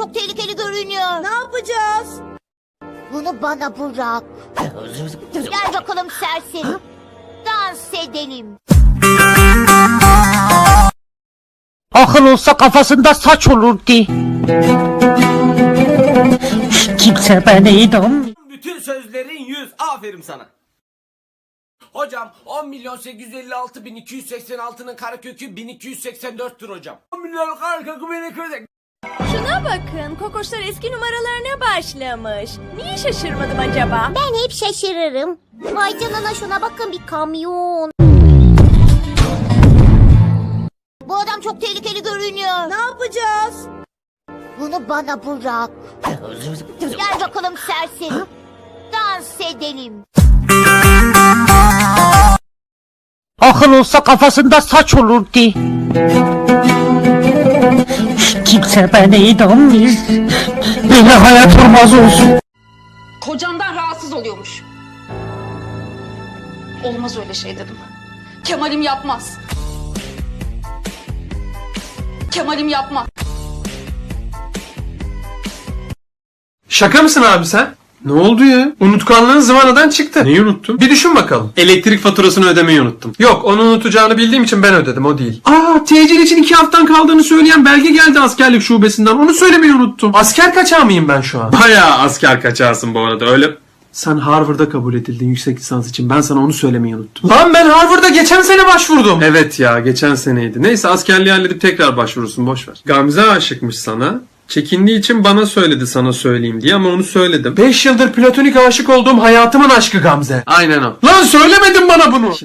çok tehlikeli görünüyor. Ne yapacağız? Bunu bana bırak. Gel bakalım serseri. Dans edelim. Akıl olsa kafasında saç olurdu. Kimse bana inanmıyor. Bütün sözlerin 100. Aferin sana. Hocam 10 milyon 856 bin 286'nın karekökü 1284'tür hocam. 10 milyon karekökü 1284. Şuna bakın, kokoşlar eski numaralarına başlamış. Niye şaşırmadım acaba? Ben hep şaşırırım. Vay canına şuna bakın bir kamyon. Bu adam çok tehlikeli görünüyor. Ne yapacağız? Bunu bana bırak. Gel bakalım serseri. Dans edelim. Akıl olsa kafasında saç olurdu. Kimse bana inanmıyor. Böyle hayat olmaz olsun. Kocamdan rahatsız oluyormuş. Olmaz öyle şey dedim. Kemal'im yapmaz. Kemal'im yapmaz. Şaka mısın abi sen? Ne oldu ya? Unutkanlığın zıvanadan çıktı. Neyi unuttun? Bir düşün bakalım. Elektrik faturasını ödemeyi unuttum. Yok onu unutacağını bildiğim için ben ödedim o değil. Aa tecil için iki haftan kaldığını söyleyen belge geldi askerlik şubesinden. Onu söylemeyi unuttum. Asker kaçağı mıyım ben şu an? Bayağı asker kaçağısın bu arada öyle. Sen Harvard'a kabul edildin yüksek lisans için. Ben sana onu söylemeyi unuttum. Lan ben Harvard'a geçen sene başvurdum. Evet ya geçen seneydi. Neyse askerliği halledip tekrar başvurursun boş ver. Gamze aşıkmış sana. Çekindiği için bana söyledi sana söyleyeyim diye ama onu söyledim. 5 yıldır platonik aşık olduğum hayatımın aşkı Gamze. Aynen o. Lan söylemedin bana bunu.